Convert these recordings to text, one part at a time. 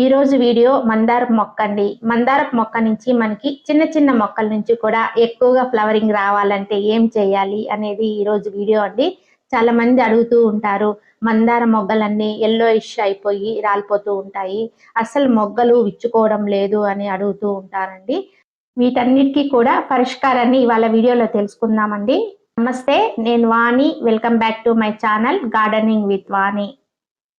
ఈరోజు వీడియో మందారపు మొక్క అండి. మందారపు మొక్క నుంచి మనకి చిన్న చిన్న మొక్కల నుంచి కూడా ఎక్కువగా ఫ్లవరింగ్ రావాలంటే ఏం చేయాలి అనేది ఈరోజు వీడియో అండి. చాలా మంది అడుగుతూ ఉంటారు మందార మొగ్గలన్నీ ఎల్లో ఇష్ అయిపోయి రాలిపోతూ ఉంటాయి. అసలు మొగ్గలు విచ్చుకోవడం లేదు అని అడుగుతూ ఉంటారండి. వీటన్నిటికీ కూడా పరిష్కారాన్ని ఇవాళ వీడియోలో తెలుసుకుందామండి. నమస్తే నేను Vani. Welcome back to my channel gardening with Vani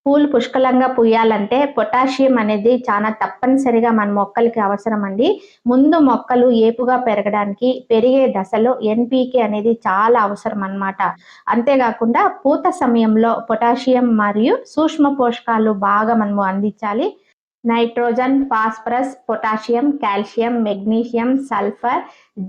పూలు పుష్కలంగా పూయాలంటే పొటాషియం అనేది చాలా తప్పనిసరిగా మన మొక్కలకి అవసరం అండి. ముందు మొక్కలు ఏపుగా పెరగడానికి పెరిగే దశలో ఎన్పికే అనేది చాలా అవసరం అన్నమాట. అంతేకాకుండా పూత సమయంలో పొటాషియం మరియు సూక్ష్మ పోషకాలు బాగా మనము అందించాలి. Nitrogen phosphorus potassium calcium magnesium sulphur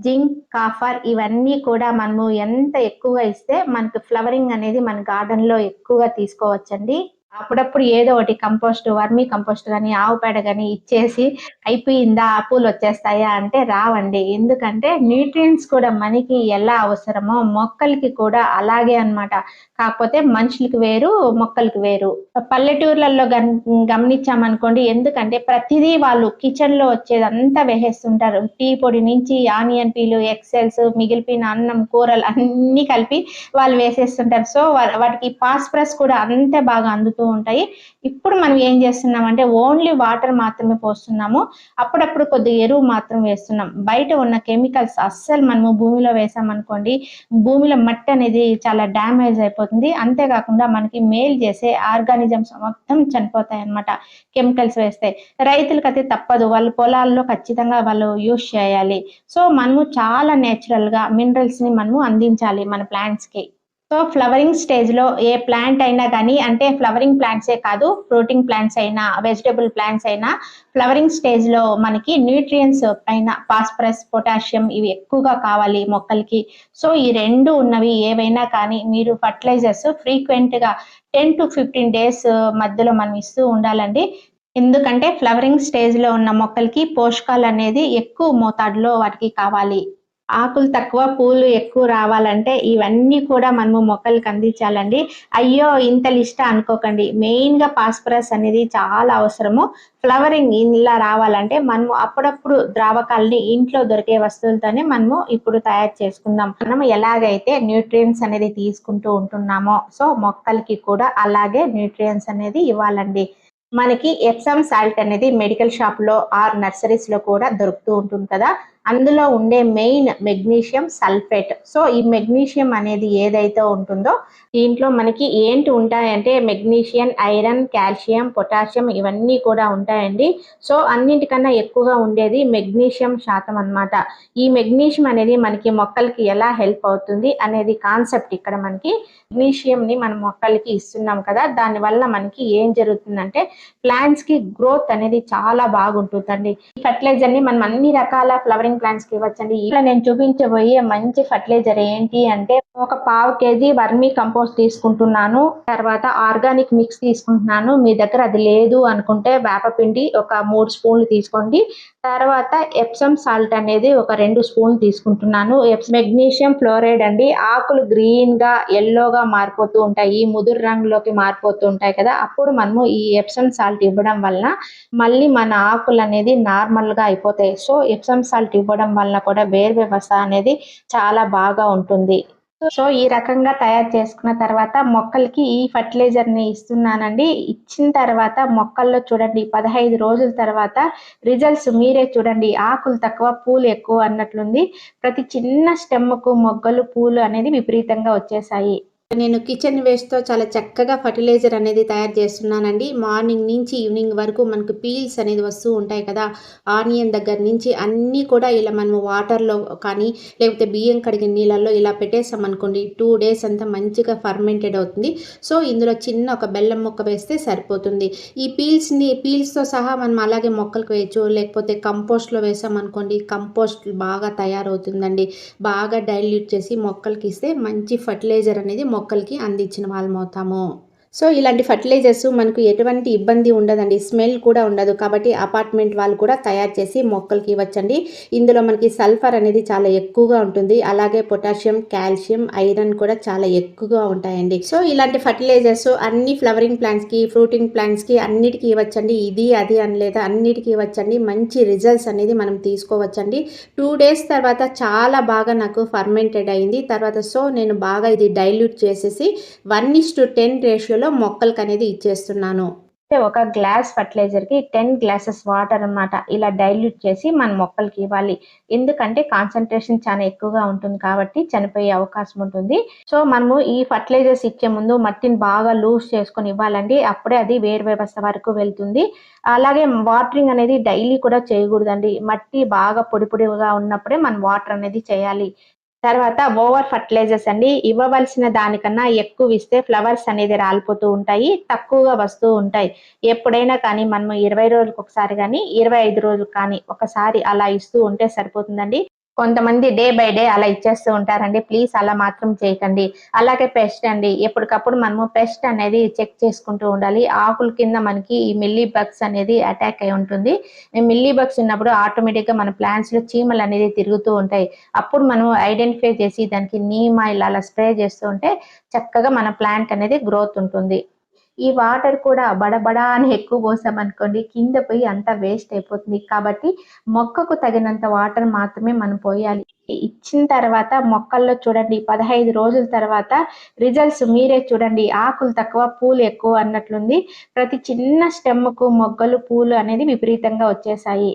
zinc copper ఇవన్నీ కూడా మనము ఎంత ఎక్కువగా ఇస్తే మనకు ఫ్లవరింగ్ అనేది మన గార్డెన్లో ఎక్కువగా తీసుకోవచ్చండి. అప్పుడప్పుడు ఏదో ఒకటి కంపోస్ట్ వర్మీ కంపోస్ట్ కానీ ఆవు పేడ కానీ ఇచ్చేసి అయిపోయిందా ఆ పూలు వచ్చేస్తాయా అంటే రావండి. ఎందుకంటే న్యూట్రియంట్స్ కూడా మనకి ఎలా అవసరమో మొక్కలకి కూడా అలాగే అన్నమాట. కాకపోతే మనుషులకి వేరు మొక్కలకి వేరు. పల్లెటూర్లలో గన్ గమనించామనుకోండి ఎందుకంటే ప్రతిదీ వాళ్ళు కిచెన్లో వచ్చేదంతా వేసేస్తుంటారు. టీ పొడి నుంచి ఆనియన్ పీలు ఎక్సెల్స్ మిగిలిపోయిన అన్నం కూరలు అన్ని కలిపి వాళ్ళు వేసేస్తుంటారు. సో వాటికి ఫాస్ఫరస్ కూడా అంతే బాగా అందుతూ ఉంటాయి. ఇప్పుడు మనం ఏం చేస్తున్నాం అంటే ఓన్లీ వాటర్ మాత్రమే పోస్తున్నాము. అప్పుడప్పుడు కొద్దిగా ఎరువు మాత్రం వేస్తున్నాం. బయట ఉన్న కెమికల్స్ అస్సలు మనము భూమిలో వేసామనుకోండి భూమిలో మట్టి అనేది చాలా డ్యామేజ్ అయిపోతుంది. అంతేకాకుండా మనకి మేల్ చేసే ఆర్గానిజమ్స్ మొత్తం చనిపోతాయి అన్నమాట కెమికల్స్ వేస్తే. రైతులకు అయితే తప్పదు. వాళ్ళ పొలాల్లో ఖచ్చితంగా వాళ్ళు యూస్ చేయాలి. సో మనము చాలా నేచురల్గా మినరల్స్ని మనము అందించాలి మన ప్లాంట్స్కి సో ఫ్లవరింగ్ స్టేజ్లో ఏ ప్లాంట్ అయినా కానీ అంటే ఫ్లవరింగ్ ప్లాంట్సే కాదు ఫ్రూటింగ్ ప్లాంట్స్ అయినా వెజిటబుల్ ప్లాంట్స్ అయినా ఫ్లవరింగ్ స్టేజ్లో మనకి న్యూట్రియన్స్ పైన ఫాస్ఫరస్ పొటాషియం ఇవి ఎక్కువగా కావాలి మొక్కలకి. సో ఈ రెండు ఉన్నవి ఏవైనా కానీ మీరు ఫర్టిలైజర్స్ ఫ్రీక్వెంట్గా టెన్ టు ఫిఫ్టీన్ డేస్ మధ్యలో మనం ఇస్తూ ఉండాలండి. ఎందుకంటే ఫ్లవరింగ్ స్టేజ్లో ఉన్న మొక్కలకి పోషకాలు అనేది ఎక్కువ మోతాదులో వాటికి కావాలి. ఆకులు తక్కువ పూలు ఎక్కువ రావాలంటే ఇవన్నీ కూడా మనము మొక్కలకి అందించాలండి. అయ్యో ఇంత లిస్ట్ అనుకోకండి. మెయిన్గా ఫాస్ఫరస్ అనేది చాలా అవసరము. ఫ్లవరింగ్ ఇలా రావాలంటే మనము అప్పుడప్పుడు ద్రావకాలని ఇంట్లో దొరికే వస్తువులతోనే మనము ఇప్పుడు తయారు చేసుకుందాం. మనం ఎలాగైతే న్యూట్రియన్స్ అనేది తీసుకుంటూ ఉంటున్నామో సో మొక్కలకి కూడా అలాగే న్యూట్రియన్స్ అనేది ఇవ్వాలండి. మనకి ఎప్సమ్ సాల్ట్ అనేది మెడికల్ షాప్లో ఆర్ నర్సరీస్లో కూడా దొరుకుతూ ఉంటుంది కదా. అందులో ఉండే మెయిన్ మెగ్నీషియం సల్ఫేట్. సో ఈ మెగ్నీషియం అనేది ఏదైతే ఉంటుందో దీంట్లో మనకి ఏంటి ఉంటాయంటే మెగ్నీషియం ఐరన్ కాల్షియం పొటాషియం ఇవన్నీ కూడా ఉంటాయండి. సో అన్నింటికన్నా ఎక్కువగా ఉండేది మెగ్నీషియం శాతం అన్నమాట. ఈ మెగ్నీషియం అనేది మనకి మొక్కలకి ఎలా హెల్ప్ అవుతుంది అనేది కాన్సెప్ట్ ఇక్కడ మనకి మెగ్నీషియం ని మనం మొక్కలకి ఇస్తున్నాం కదా. దాని వల్ల మనకి ఏం జరుగుతుందంటే ప్లాంట్స్కి గ్రోత్ అనేది చాలా బాగుంటుందండి. ఈ ఫర్టిలైజర్ని మనం అన్ని రకాల ఫ్లవరింగ్ ప్లాంట్స్కి ఇవ్వచ్చండి. ఇలా నేను చూపించబోయే మంచి ఫర్టిలైజర్ ఏంటి అంటే ఒక పావు కేజీ వర్మీ కంపోస్ట్ తీసుకుంటున్నాను. తర్వాత ఆర్గానిక్ మిక్స్ తీసుకుంటున్నాను. మీ దగ్గర అది లేదు అనుకుంటే వేపపిండి ఒక మూడు స్పూన్లు తీసుకోండి. తర్వాత ఎప్సమ్ సాల్ట్ అనేది ఒక రెండు స్పూన్లు తీసుకుంటున్నాను. మెగ్నీషియం ఫ్లోరైడ్ అండి. ఆకులు గ్రీన్గా ఎల్లోగా మారిపోతూ ఉంటాయి. ముదురు రంగులోకి మారిపోతూ ఉంటాయి కదా. అప్పుడు మనము ఈ ఎప్సమ్ సాల్ట్ ఇవ్వడం వల్ల మళ్ళీ మన ఆకులు అనేది నార్మల్గా అయిపోతాయి. సో ఎప్సమ్ సాల్ట్ ఇవ్వడం వల్ల కూడా వేరు వ్యవస్థ అనేది చాలా బాగా ఉంటుంది. సో ఈ రకంగా తయారు చేసుకున్న తర్వాత మొక్కలకి ఈ ఫర్టిలైజర్ని ఇస్తున్నానండి. ఇచ్చిన తర్వాత మొక్కల్లో చూడండి పదహైదు రోజుల తర్వాత రిజల్ట్స్ మీరే చూడండి. ఆకులు తక్కువ పూలు ఎక్కువ అన్నట్లుంది. ప్రతి చిన్న స్టెమ్కు మొగ్గలు పూలు అనేది విపరీతంగా వచ్చేసాయి. నేను కిచెన్ వేస్ట్తో చాలా చక్కగా ఫర్టిలైజర్ అనేది తయారు చేస్తున్నానండి. మార్నింగ్ నుంచి ఈవినింగ్ వరకు మనకు పీల్స్ అనేది వస్తూ ఉంటాయి కదా ఆనియన్ దగ్గర నుంచి అన్నీ కూడా ఇలా మనము వాటర్లో కానీ లేకపోతే బియ్యం కడిగిన నీళ్ళల్లో ఇలా పెట్టేసాం అనుకోండి. టూ డేస్ అంతా మంచిగా ఫర్మెంటెడ్ అవుతుంది. సో ఇందులో చిన్న ఒక బెల్లం ముక్క వేస్తే సరిపోతుంది. ఈ పీల్స్ని పీల్స్తో సహా మనం అలాగే మొక్కలకు వేయచ్చు లేకపోతే కంపోస్ట్లో వేసాం అనుకోండి కంపోస్ట్ బాగా తయారవుతుందండి. బాగా డైల్యూట్ చేసి మొక్కలకి ఇస్తే మంచి ఫర్టిలైజర్ అనేది మొక్కలకి అందించిన వాళ్ళమవుతాము. సో ఇలాంటి ఫర్టిలైజర్స్ మనకు ఎటువంటి ఇబ్బంది ఉండదండి. స్మెల్ కూడా ఉండదు. కాబట్టి అపార్ట్మెంట్ వాళ్ళు కూడా తయారు చేసి మొక్కలకి ఇవ్వచ్చండి. ఇందులో మనకి సల్ఫర్ అనేది చాలా ఎక్కువగా ఉంటుంది. అలాగే పొటాషియం కాల్షియం ఐరన్ కూడా చాలా ఎక్కువగా ఉంటాయండి. సో ఇలాంటి ఫర్టిలైజర్స్ అన్ని ఫ్లవరింగ్ ప్లాంట్స్కి ఫ్రూటింగ్ ప్లాంట్స్కి అన్నిటికీ ఇవ్వచ్చండి. ఇది అది అని లేదా అన్నిటికీ ఇవ్వచ్చండి. మంచి రిజల్ట్స్ అనేది మనం తీసుకోవచ్చండి. టూ డేస్ తర్వాత చాలా బాగా నాకు ఫర్మెంటెడ్ అయింది. తర్వాత సో నేను బాగా ఇది డైల్యూట్ చేసేసి వన్ ఇస్ టు టెన్ రేషియోలో మొక్కలకి అనేది ఇచ్చేస్తున్నాను. అంటే ఒక గ్లాస్ ఫర్టిలైజర్కి టెన్ గ్లాసెస్ వాటర్ అన్నమాట ఇలా డైల్యూట్ చేసి మన మొక్కలకి ఇవ్వాలి. ఎందుకంటే కాన్సన్ట్రేషన్ చాలా ఎక్కువగా ఉంటుంది కాబట్టి చనిపోయే అవకాశం ఉంటుంది. సో మనము ఈ ఫర్టిలైజర్స్ ఇచ్చే ముందు మట్టిని బాగా లూజ్ చేసుకొని ఇవ్వాలండి. అప్పుడే అది వేరు వ్యవస్థ వరకు వెళ్తుంది. అలాగే వాటరింగ్ అనేది డైలీ కూడా చేయకూడదండి. మట్టి బాగా పొడి పొడిగా ఉన్నప్పుడే మనం వాటర్ అనేది చేయాలి. తర్వాత ఓవర్ ఫర్టిలైజర్స్ అండి. ఇవ్వవలసిన దానికన్నా ఎక్కువ ఇస్తే ఫ్లవర్స్ అనేది రాలిపోతూ ఉంటాయి తక్కువగా వస్తూ ఉంటాయి. ఎప్పుడైనా కానీ మనము ఇరవై రోజులకు ఒకసారి కానీ ఇరవై ఐదు రోజులు కానీ ఒకసారి అలా ఇస్తూ ఉంటే సరిపోతుందండి. కొంతమంది డే బై డే అలా ఇచ్చేస్తూ ఉంటారండి. ప్లీజ్ అలా మాత్రం చేయకండి. అలాగే పెస్ట్ అండి. ఎప్పటికప్పుడు మనము పెస్ట్ అనేది చెక్ చేసుకుంటూ ఉండాలి. ఆకుల కింద మనకి ఈ మిల్లీ బగ్స్ అనేది అటాక్ అయి ఉంటుంది. మిల్లీ బగ్స్ ఉన్నప్పుడు ఆటోమేటిక్గా మన ప్లాంట్స్లో చీమలు అనేది తిరుగుతూ ఉంటాయి. అప్పుడు మనం ఐడెంటిఫై చేసి దానికి నీమ్ ఆయిల్ అలా స్ప్రే చేస్తూ ఉంటే చక్కగా మన ప్లాంట్ అనేది గ్రోత్ ఉంటుంది. ఈ వాటర్ కూడా బడబడా అని ఎక్కువ పోసామనుకోండి కింద పోయి అంతా వేస్ట్ అయిపోతుంది. కాబట్టి మొక్కకు తగినంత వాటర్ మాత్రమే మనం పోయాలి. ఇచ్చిన తర్వాత మొక్కల్లో చూడండి పదహైదు రోజుల తర్వాత రిజల్ట్స్ మీరే చూడండి. ఆకులు తక్కువ పూలు ఎక్కువ అన్నట్లుంది. ప్రతి చిన్న స్టెమ్కు మొగ్గలు పూలు అనేది విపరీతంగా వచ్చేసాయి.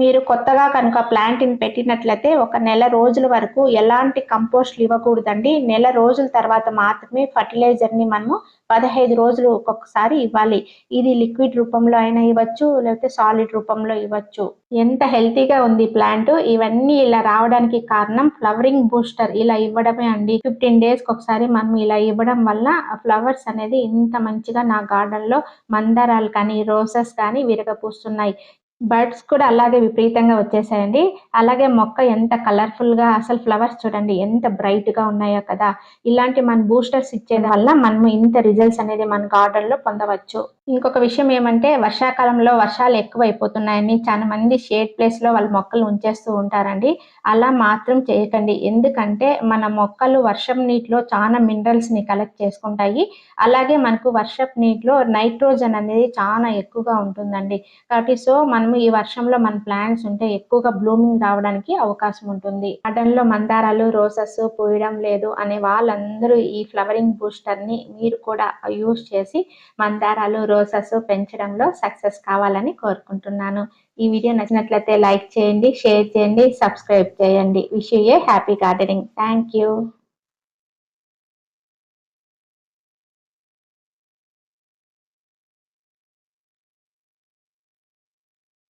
మీరు కొత్తగా కనుక ప్లాంట్ని పెట్టినట్లయితే ఒక నెల రోజుల వరకు ఎలాంటి కంపోస్ట్లు ఇవ్వకూడదండి. నెల రోజుల తర్వాత మాత్రమే ఫర్టిలైజర్ని మనము పదహైదు రోజులు ఒక్కొక్కసారి ఇవ్వాలి. ఇది లిక్విడ్ రూపంలో అయినా ఇవ్వచ్చు లేకపోతే సాలిడ్ రూపంలో ఇవ్వచ్చు. ఎంత హెల్తీగా ఉంది ప్లాంట్ ఇవన్నీ ఇలా రావడానికి కారణం ఫ్లవరింగ్ బూస్టర్ ఇలా ఇవ్వడమే అండి. ఫిఫ్టీన్ డేస్కి ఒకసారి మనం ఇలా ఇవ్వడం వల్ల ఫ్లవర్స్ అనేది ఇంత మంచిగా నా గార్డెన్లో మందారాలు కానీ రోజెస్ కానీ విరగపూస్తున్నాయి బర్డ్స్ కూడా అలాగే విపరీతంగా వచ్చేసాయండి. అలాగే మొక్క ఎంత కలర్ఫుల్గా అసలు ఫ్లవర్స్ చూడండి ఎంత బ్రైట్గా ఉన్నాయో కదా. ఇలాంటి మన బూస్టర్స్ ఇచ్చేది వల్ల మనం ఇంత రిజల్ట్స్ అనేది మన గార్డెన్లో పొందవచ్చు. ఇంకొక విషయం ఏమంటే వర్షాకాలంలో వర్షాలు ఎక్కువ అయిపోతున్నాయని చాలా మంది షేడ్ ప్లేస్లో వాళ్ళ మొక్కలు ఉంచేస్తూ ఉంటారండి. అలా మాత్రం చేయకండి. ఎందుకంటే మన మొక్కలు వర్షం నీటిలో చాలా మినరల్స్ని కలెక్ట్ చేసుకుంటాయి. అలాగే మనకు వర్షపు నీటిలో నైట్రోజన్ అనేది చాలా ఎక్కువగా ఉంటుందండి. కాబట్టి సో మనము ఈ వర్షంలో మన ప్లాంట్స్ ఉంటే ఎక్కువగా బ్లూమింగ్ రావడానికి అవకాశం ఉంటుంది. గార్డెన్లో మందారాలు రోసెస్ పూయడం లేదు అనే వాళ్ళందరూ ఈ ఫ్లవరింగ్ బూస్టర్ని మీరు కూడా యూజ్ చేసి మందారాలు రోసెస్ పెంచడంలో సక్సెస్ కావాలని కోరుకుంటున్నాను. ఈ వీడియో నచ్చినట్లయితే లైక్ చేయండి షేర్ చేయండి సబ్స్క్రైబ్ చేయండి. Wish a happy gardening thank you